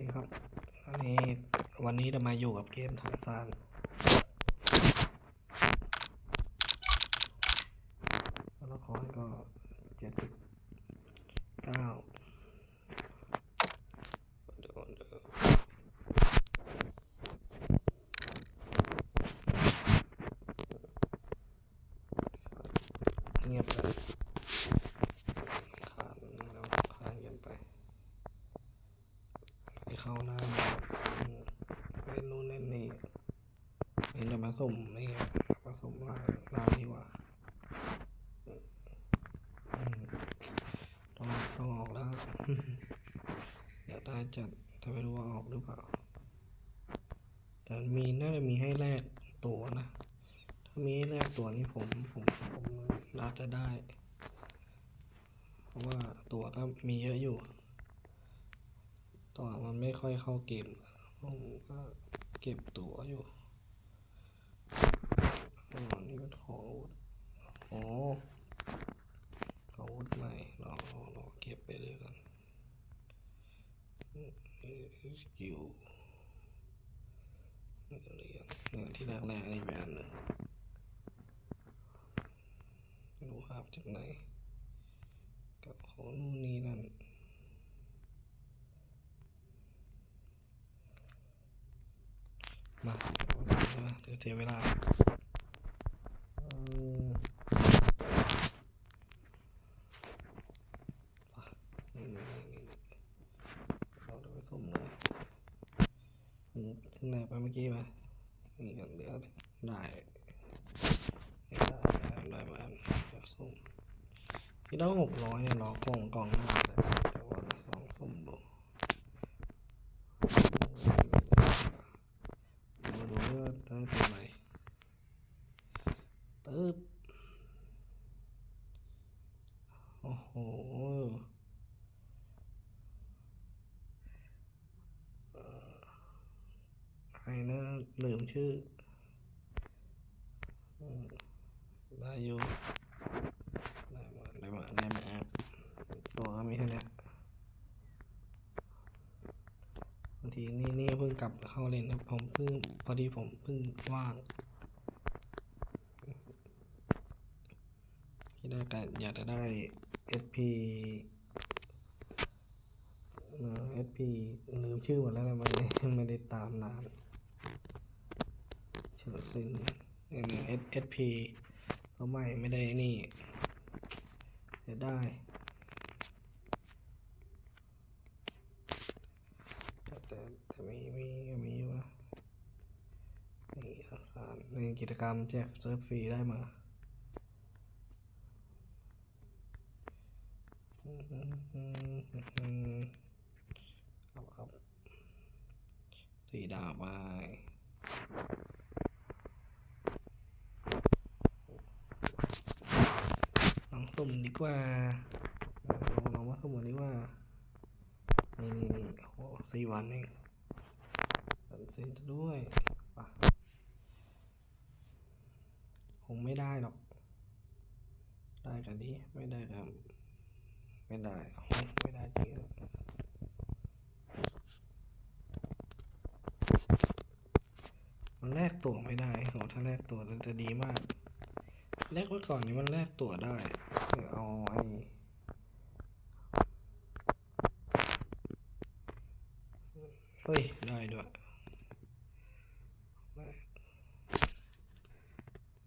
ดีครับอันนี้วันนี้จะมาอยู่กับเกมถังซานแล้วละครก็เจ็ดสิบเก้าเดี๋ยวเดี๋ยวเงียบเลยขานแล้วขานกันไป ไปเข้าหน้าอืมเล่นนู่นเล่นนี่ เล่นจะมาสุ่มนี่ผสมล่างล่างดีกว่าต้องต้องออกแล้วเดี๋ยวได้จัดแต่ไม่รู้ว่าออกหรือเปล่าแต่มีน่าจะมีให้แลกตัวนะ ถ้ามีให้แลกตัวนี้ผมผมผมน่าจะได้ เพราะว่าตัวก็มีเยอะอยู่ต่อมันไม่ค่อยเข้าเกมผมก็เก็บตัวอยู่ นี่ก็ขออาวุธอ๋อขออาวุธใหม่รอรอรอเก็บไปเลยกันสกิลนี่ก็เรียนเนี่ยที่แรกแรกๆนี่เป็นอันหนึ่งไม่รู้ภาพจากไหน กับของนู่นนี่นั่นมาเดี๋ยวเสียเวลา ส้มเลยถึงไหนไปเมื่อกี้ไหมนี่กันเหลือได้ได้ได้ได้มาจากส้มที่ได้หกร้อยเนี่ยรอกล่องกล่องหน้าแต่ว่าลองส้มดูาดูว่าได้ตัวไหนตึ๊บโอ้โหเอ่อใครนะลืม ชื่อได้อยู่ได้มาได้มาได้มาแอปตัวก็มีแค่เนี้ยบางทีนี่นี่เพิ่งกลับเข้าเล่นนะผมเพิ่งพอดีผมเพิ่งว่างที่ได้แต่อยากจะได้ SP เอ่อ SP ลืมชื่อหมดแล้วนะไม่ได้ไม่ได้ตามนาน ซึ่งเนี่ยเนี่ SP ก็ไม่ไม่ได้นี่จะได้แต่แต่แต่มีมีมีอยู่นะนี่หลักฐานในกิจกรรมแจกเซิร์ฟฟรีได้มาเอาเอาสี่ดาวไป ลองสุ่มดีกว่าลองว่าสุ่มกันดีกว่า นี่นี่นี่โอ้สี่วันเองสันเซ็นด้วยปะคงไม่ได้หรอก ได้กันดีไม่ได้กันไม่ได้ไม่ได้จริงอะมันแลกตัวไม่ได้โหถ้าแลกตัวมันจะดีมาก แลกไว้ก่อนนี่มันแลกตั๋วได้เดี๋ยวเอาไอ้เฮ้ย ได้ด้วย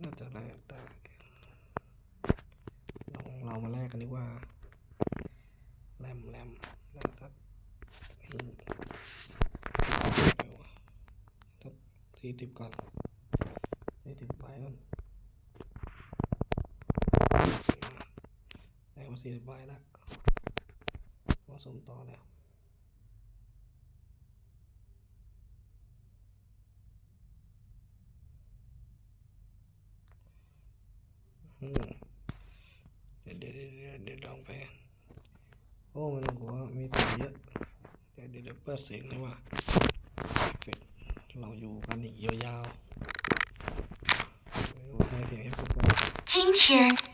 น่าจะแลกได้ลองเรามาแลกกันดีกว่าแรมแรมน่าจะนี่เดี๋ยวสักสี่สิบก่อนสี่สิบใบก่อน สี่สิบใบแล้วผสมต่อแล้วอืมเดี๋ยวเดี๋ยวเดี๋ยวเดี๋ยวลองไปโอ้มันต้องกลัวมีตัวเยอะเดี๋ยวเดี๋ยวเดี๋ยวเปิดเสียงเลยว่าเราอยู่กันอีกยาวๆไม่รู้ใช้เสียงให้พวกเรา今天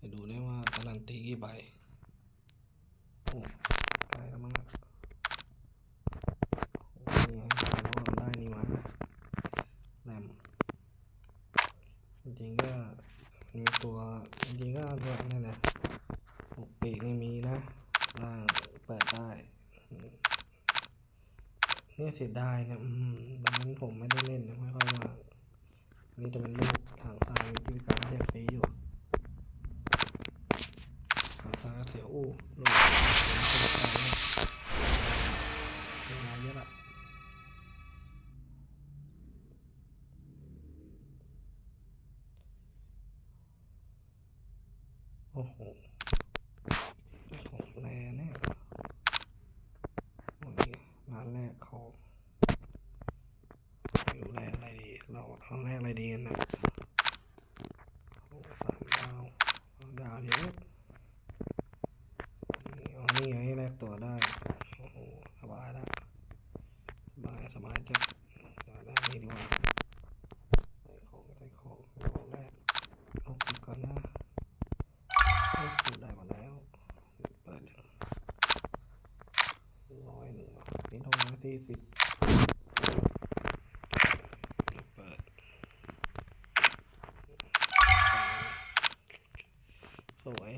จะดูได้ว่าการันตีกี่ใบโอ้ใกล้แล้วมั้งอะโอ้นี่ไงเราทำได้นี่มาแรมจริงก็มีตัวจริงก็ตัวนั่นนะปกปีกนี่มีนะล่างเปิดได้เนี่ยเสียดายนะอืมตอนนั้นผมไม่ได้เล่นนะไม่ค่อยว่างนี่จะเป็น แรกของรูแรกอะไรดี เราเอาแรกอะไรดีกันนะโอ้สามดาวสามดาวเดียวนี่อ๋อนี่ไงแลกตัวได้ โอ้โห สบายละสบายสบายจัดมาได้นี่ดีกว่าใส่ของใส่ของของแรกเอาปิดก่อนนะเอาปิดได้หมดแล้ว เปิดร้อยหนึ่งอะนี่ ทองมาสี่สิบเปิดสวย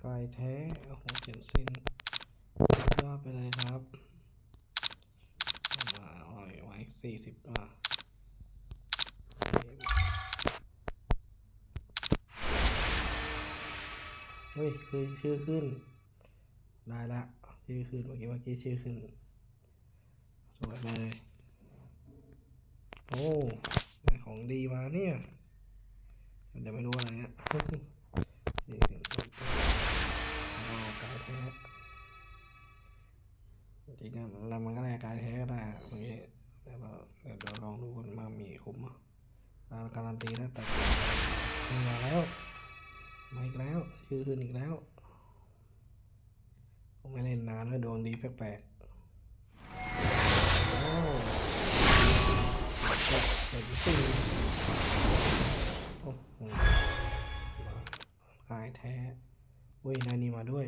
ไก่แท้โอ้โหเขียนสิ้นสุดยอดไปเลยครับเอามาอ่อยไว้ สี่สิบอะเฮ้ยคือชื่อขึ้น ได้ละชื่อขึ้นเมื่อกี้เมื่อกี้ชื่อขึ้น สวยเลย โอ้ได้ของดีมาเนี่ยเดี๋ยวไม่รู้อะไรอะนี่คือต้นต้นกายแท้จริงๆแล้วมันก็ได้กายแท้ก็ได้นะตรงนี้ แต่ว่าเดี๋ยวเราลองดูกันมามีคุ้มอะอ่าการันตีแล้วแต่มาแล้วมาอีกแล้ว ชื่อขึ้นอีกแล้วผมไม่เล่นนานแล้วดวงดีแปลกๆโอ้เห็นสิ่งโอ้โหกายแท้เว้ยนายนี่มาด้วย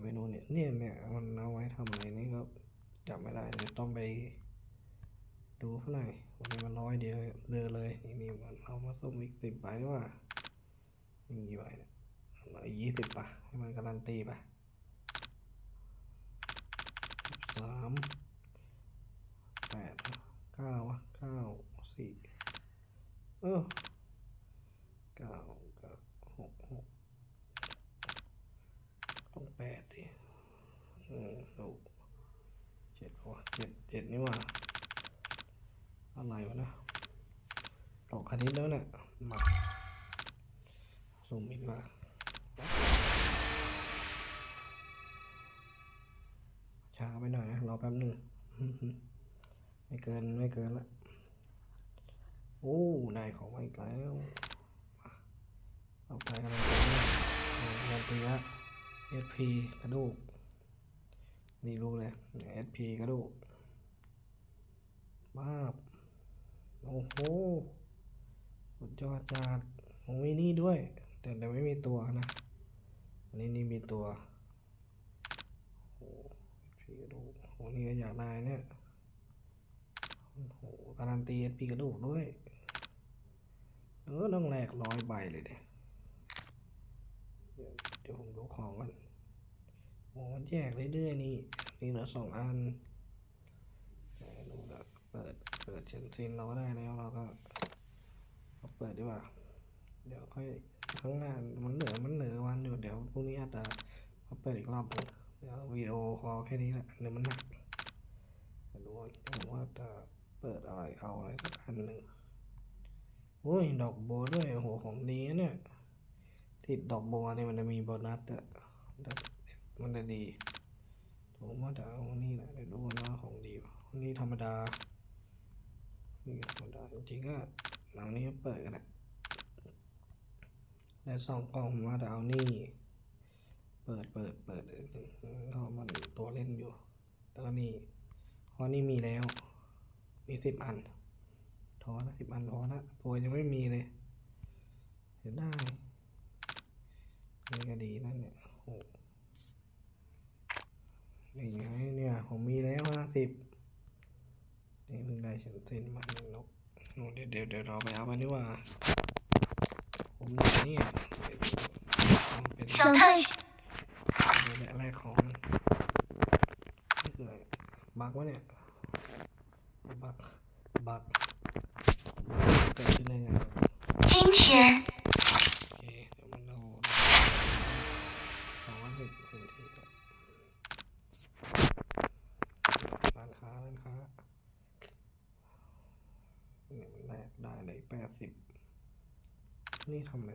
เมนูเนี่ยเนี่ยเนี่ยมันเอาไว้ทำอะไรนี่ก็ จำไม่ได้เลยต้องไปดูเท่าไหร่วันนี้มันร้อยเดียวเดือเลย นี่นี่เอามาส้มอีกสิบใบด้วยว่ามีกี่ใบเนี่ยเอายี่สิบป่ะให้มันการันตีป่ะสามแปดเก้าวะเก้าสี่เออเก้าเก้าหกหกต้องแปดดิอืมถูกเจ็ดวะ เจ็ดนี่ว่า อะไรวะนะตกคณิตแล้วเนี่ยมาสุ่มอีกว่าช้าไปหน่อยนะ รอแป๊บหนึ่งไม่เกิน ไม่เกินละโอ้ได้ของมาอีกแล้วเอาไปกำลังตีเนี่ยกำลังตีละ SP กระดูกนี่รู้เลย SP กระดูก มาบโอ้โหสุดยอดจัดโอ้ยนี่ด้วย แต่แต่ไม่มีตัวนะอันนี้นี่มีตัวโอ้โห SP กระดูกโอ้นี่ก็อยากได้เนี่ยโอ้โหการันตี SP กระดูกด้วย เออต้องแลกร้อยใบเลยเด็เดี๋ยวเดี๋ยวผมดูของก่อนโอ้แจกเรื่อยๆนี่มีเหลือสองอัน เปิด เปิดเชนซินเราก็ได้แล้วเราก็เเปิดดีกว่า เดี๋ยวค่อยข้างหน้ามันเหลือมันเหลือวันอยู่เดี๋ยวพรุ่งนี้อาจจะมาเปิดอีกรอบหนึ่งเดี๋ยววิดีโอคอแค่นี้แหละเดี๋ยวมันหนักไม่รู้ว่าว่าจะเปิดอะไรเอาอะไรสักอันหนึ่งโอ้ยดอกโบด้วยโอ้โหของดีนะเนี่ยติดดอกโบเนี่ยมันจะมีโบนัสอะมันจะดีผมว่าจะเอานี่แหละเดี๋ยวดูว่าของดีป่ะนี่ธรรมดานี่ธรรมดา จริงๆก็เอานี้เปิดกันแหละได้วสองกล่องผมว่าจะเอานี่ปิดเปิดเปิดเพราะมันตัวเล่นอยู่แล้วก็นี่เพราะนี่มีแล้ว มีสิบอันทอละสิบอันทอละตัวยังไม่มีเลยเห็นได้นี่ก็ดีนั่นเนี่ยโอ้โหนี่ไงเนี่ย ผมมีแล้วห้าสิบนี่เพิ่งได้เซ็นเซ็นมา เดี๋ยวเดี๋ยวเดี๋ยวเราไปเอามาดีกว่า ผมอยู่นี่เป็นี่าเป็นอะไรของเหนื่อยบักวะเนี่ย บัก บักเกิดขึ้นได้ไง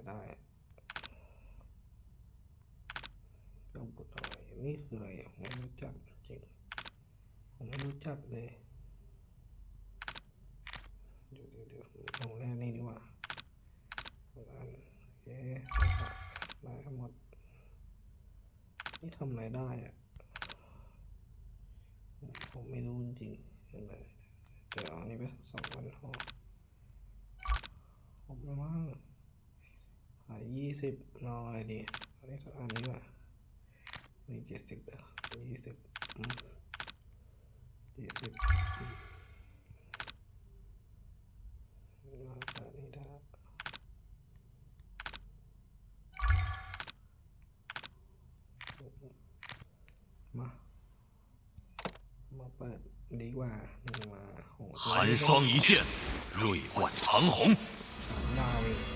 ไรได้อะเจ้าบุตรอะไรนี่คืออะไรผมไม่รู้จักจริงผมไม่รู้จักเลยเดี๋ยวเดี๋ยวเดี๋ยวเอาแรกนี่ดีกว่าอันโอเคได้ทั้งหมด นี่ทำอะไรได้อะผมไม่รู้จริงๆยังไงเดี๋ยวอันนี้ไปสองอันพอผมไม่ว่างขา ยยี่สิบรออะไรดีอันนี้สักอันนี้ว่ะนี่เจ็ดสิบเด้อยี่สิบเจ็ดสิบมาขายนี่ได้ มา มาเปิดดีกว่านี่มาโหตัว 寒 นี้ 霜一剑，锐贯长虹。 สามดาวเอง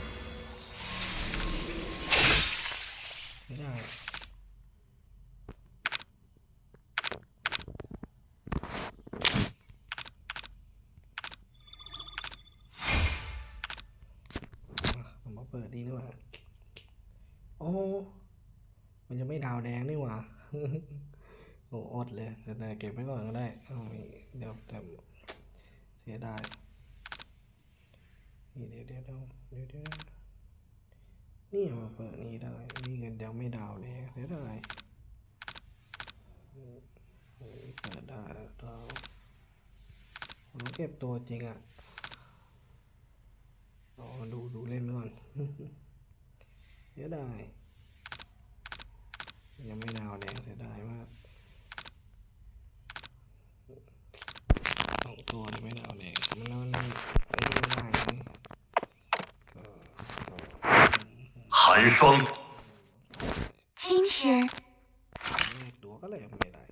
ดเลยแต่แต่เก็บไว้ก่อนก็ได้เอาม่เดี๋ยวแต่เสียดายนี่เดี๋ยวเดี๋ยวเดี๋ยวเดี๋ยวเดี๋ยวนี่มาเปิดนี่ได้นี่เงินเดี๋ยวไม่ดาวแดงเสียดายเปิดได้แล้วดาผมเก็บตัวจริงอะรอดูดูเล่นไปก่อนเสียดายยังไม่ดาวแดงเสียดายมากสองตัวนี่ไม่ดาวแดงมันนอนนี่ไอ้นี่ไม่ได้นี่ก็ก็ 寒霜，今天 แรกตัวก็เลยไม่ได้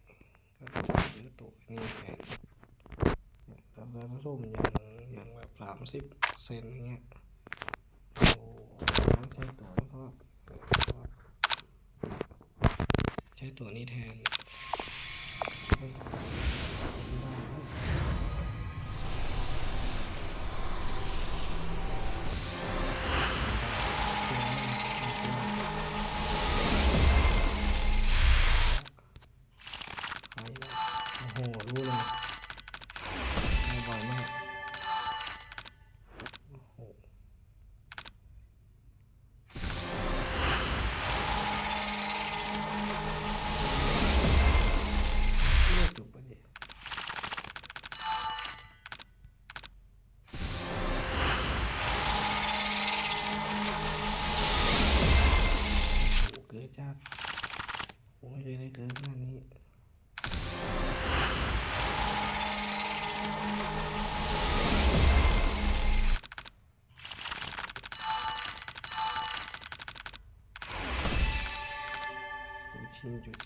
ก็ซื้อตัวนี่แทนแต่ถ้าส้มยังยังแบบสามสิบเซนอย่างเงี้ย จุ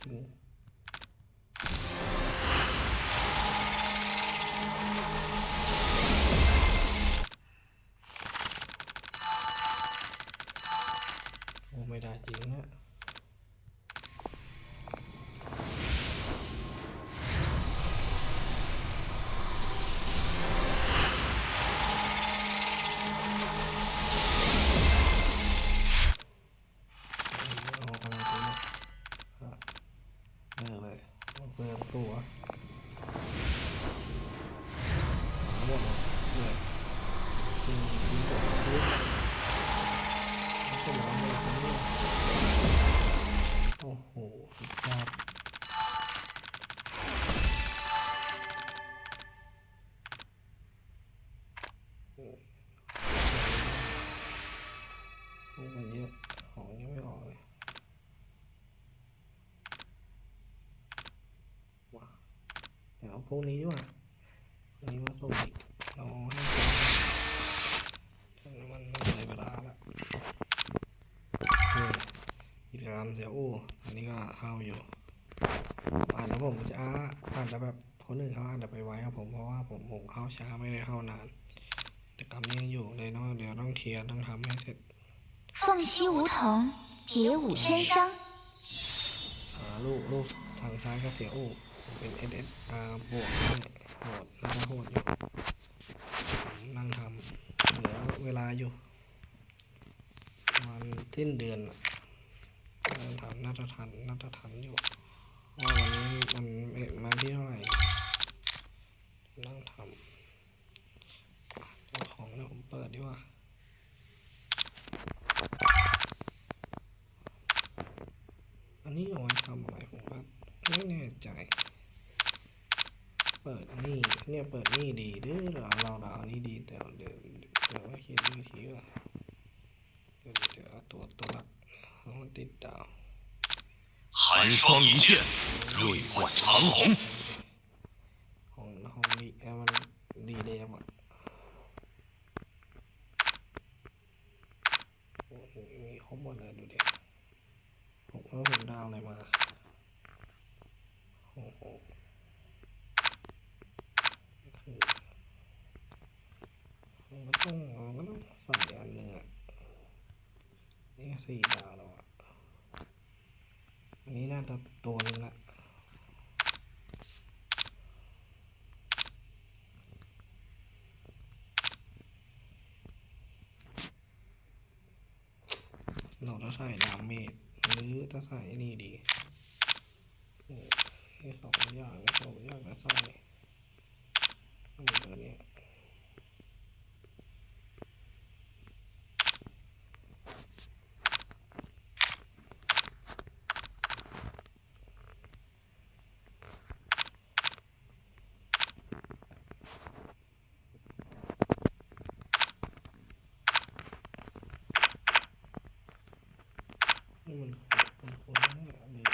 วกนี้ดีกว่าพวกนี้มาส่งอีกเราให้มันมันเลยเวลาละนี่กิจกรรมเสียอู้อันนี้ก็เข้าอยู่อ่านแล้วผมจะอ่านแต่แบบคนอื่นเขาอ่านแต่ไปไว้ครับผมเพราะว่าผมผมเข้าช้าไม่ได้เข้านานกิจกรรมนี้ยังอยู่เลยเนาะเดี๋ยวต้องเคลียร์ต้องทำให้เสร็จ 凤兮梧桐，蝶舞天商。 อ่าลูกลูกทางซ้ายก็เสียอู้ เป็น S S R บวกให้โหดน่าจะโหดอยู่นั่งทำเหลือเวลาอยู่ประมันสิ้นเดือนนั่งทำน่าจะทันน่าจะทันอยู่ว่าวันนี้มันมันที่เท่าไหร่นั่งทำเจ้าของเนี่ยผมเปิดดีกว่าอันนี้เอาไว้ทำอะไรผมก็ไม่แน่ใจ เปิดนี่เนี่ยเปิดนี่ดีหรือเราเราเราเอานี่ดีเดี๋ยวเดี๋ยวเดี๋ยวว่าคิดดูทีว่าเดี๋ยวเดี๋ยวเอาตัวตัวหลักเอามาติดดาว 寒霜一卷，瑞冠长虹。 ห้องห้องนี้เอ้ยมันดีเลยอ่ะโอ้โหมีครบหมดเลยดูเด็กผมว่าผมดาวอะไรมาโอ้โห มันก็ต้องมันก็ต้องใส่อันหนึ่งอะนี่สี่ดาวแล้วอะอันนี้น่าจะตัวนึงละเราจะใส่ดาเมจหรือจะใส่ไอ้นี่ดีนี่ไอ้สองอย่างไอ้สองอย่างจะใส่ต้องมีตัวเนี้ยมันคุ้นคุ้นๆนะอันนี้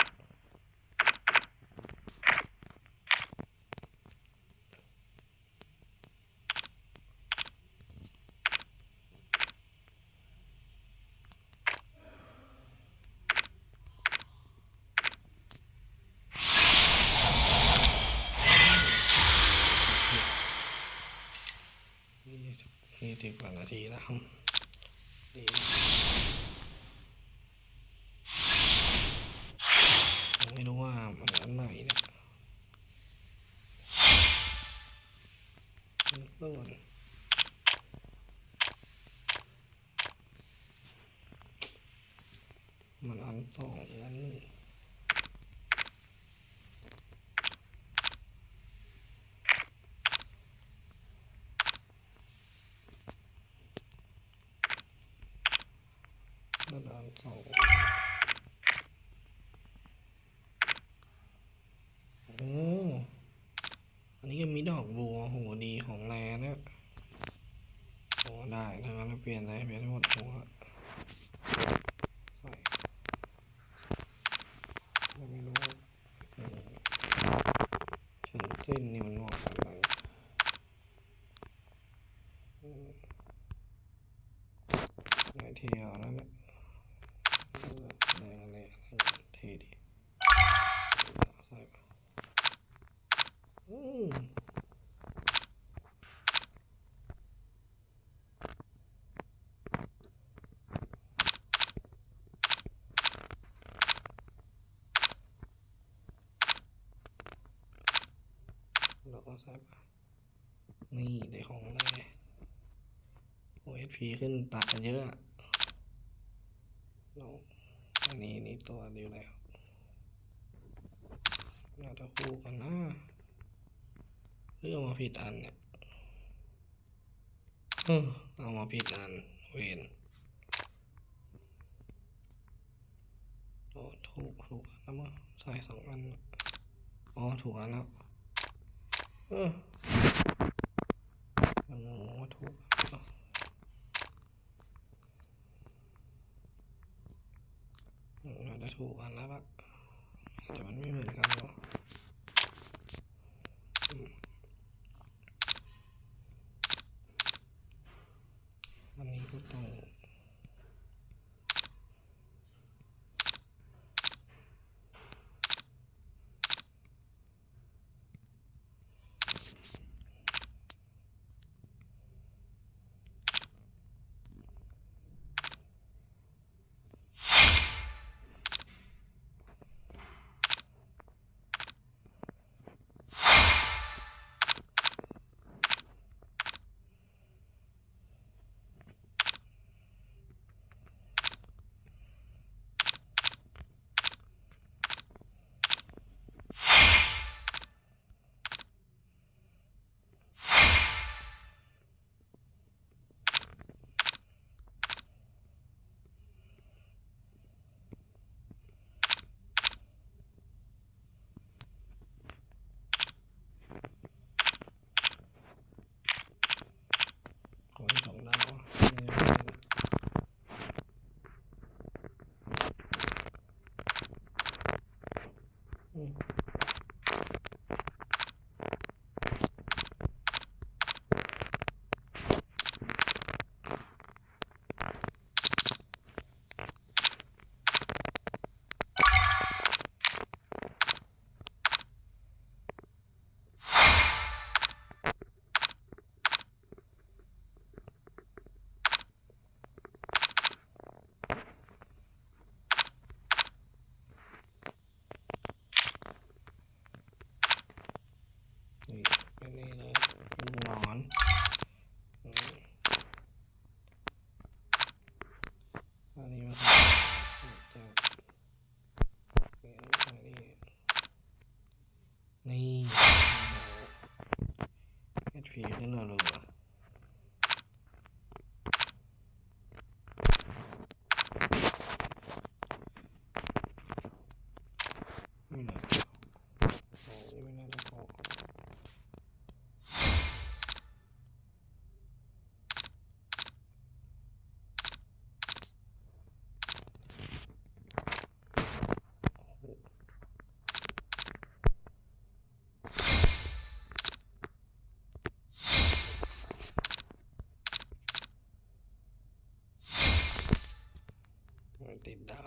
นี่นี่ ดีแล้วครับดี ผมไม่รู้ว่ามันอันไหนเนี่ยเรื่องก่อนมันอันสองอันหนึ่งมันอันสอง โอ้อันนี้ก็มีดอกบัวโหดีของแรเนี่ยโทางนั้นเปลี่ยนอะไรเปลี่ยนทั้งหมดหัวใส่เราไม่รู้ว่าเออเฉินเส้นนี่มันเหมาะกับอะไรอืมไหนเที่ยวนั่นแหละเออแดงอะไรอะไรเท่ดีใส่ไป อืมเราก็ใส่ไปนี่ได้ของอะไรโอเอส พีขึ้นตัดกันเยอะอะเราอันนี้นี่ตัวดีแล้วน่าจะคู่กันนะเรื่องมาผิดอันเนี่ยเออเอามาผิดอันเวนโอ้ถูกถูกนแล้วมั้งใส่สองอันอ๋อถูกอันแล้วเออยังงงว่าถูกแล้ว อาจจะถูกกันแล้วละแต่มันไม่เหมือนกันเนาะอันนี้ก็ต้อง Mm. Biru. something now.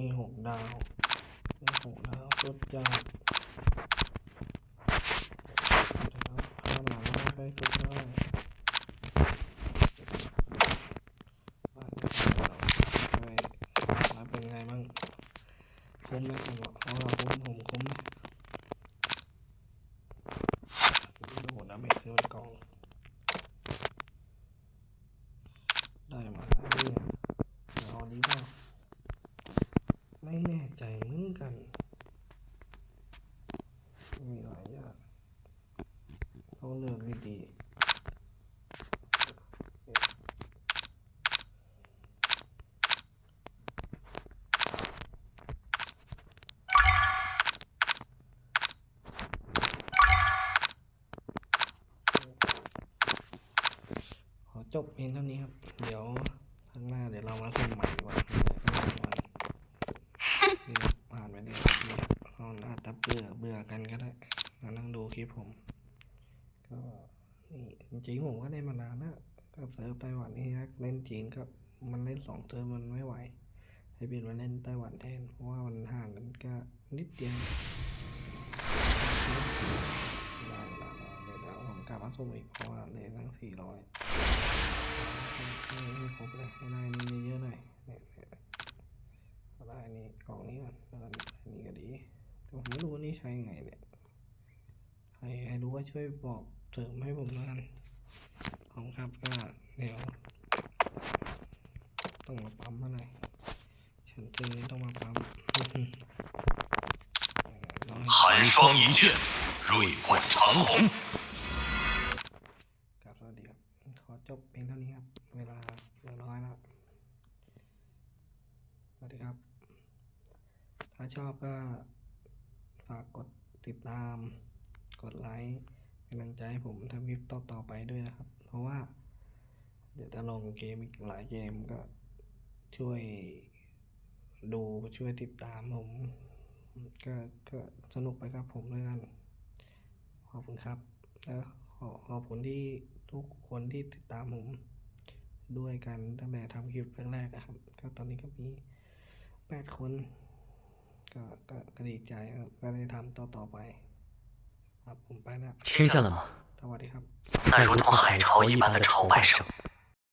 นี่หกดาวนี่หกดาวสุดยอดข้ามหลังไปสุด้อดบ้านเราเป็นไงบ้างคุ้มไหมครับ เลือกดีๆขอจบเพียงเท่านี้ครับ เดี๋ยวข้างหน้าเดี๋ยวเรามาสุ่มใหม่ดีกว่าวันนี่ครับผ่านไปเลยนี่เขาอาจจะเบื่อเบื่อกันก็ได้มานั่งดูคลิปผม ริงๆผมก็เล่นมานานแล้วกับเซิร์ฟไต้หวันนี่นะเล่นจีนก็มันเล่นสองเซิร์ฟมันไม่ไหวให้เปลี่ยนมาเล่นไต้หวันแทนเพราะว่ามันห่างกันก็นิดเดียวได้ได้ได้เดี๋ยวเดี๋ยวผมกลับมาสุ่มอีกเพราะว่าเลยทั้งสี่ร้อยให้ครบเลยให้ได้นี่เยอะหน่อยเนี่ยเนี่ยเอาได้นี่กล่องนี้ก่อนแล้วก็อันนี้ก็ดีแต่ผมไม่รู้ว่านี่ใช้ยังไงเนี่ยใครใครรู้ก็ช่วยบอกเสริมให้ผมแล้วกัน ผมครับก็เดี๋ยว ต้องมาปั๊มเมื่อไรฉันเจอต้องมาปั๊ม寒霜一剑，锐贯长虹。ขอจบเพียงเท่านี้ครับ เวลาเหลือน้อยแล้ว สวัสดีครับ ถ้าชอบก็ฝากกดติดตาม กดไลค์ กำลังใจให้ผมทำคลิปต่อต่อๆไปด้วยนะครับ เพราะว่า เดี๋ยวจะลงเกมอีกหลายเกมก็ช่วยดูช่วยติดตามผม ก็ก็สนุกไปกับผมด้วยกัน ขอบคุณครับ แล้วขอขอบคุณที่ทุกคนที่ติดตามผมด้วยกันตั้งแต่ทำคลิปแรกๆครับ ก็ตอนนี้ก็มีแปดคน ก็ก็ดีใจครับก็ได้ทำต่อต่อๆไป 听见了吗？那如同海潮一般的潮拜声。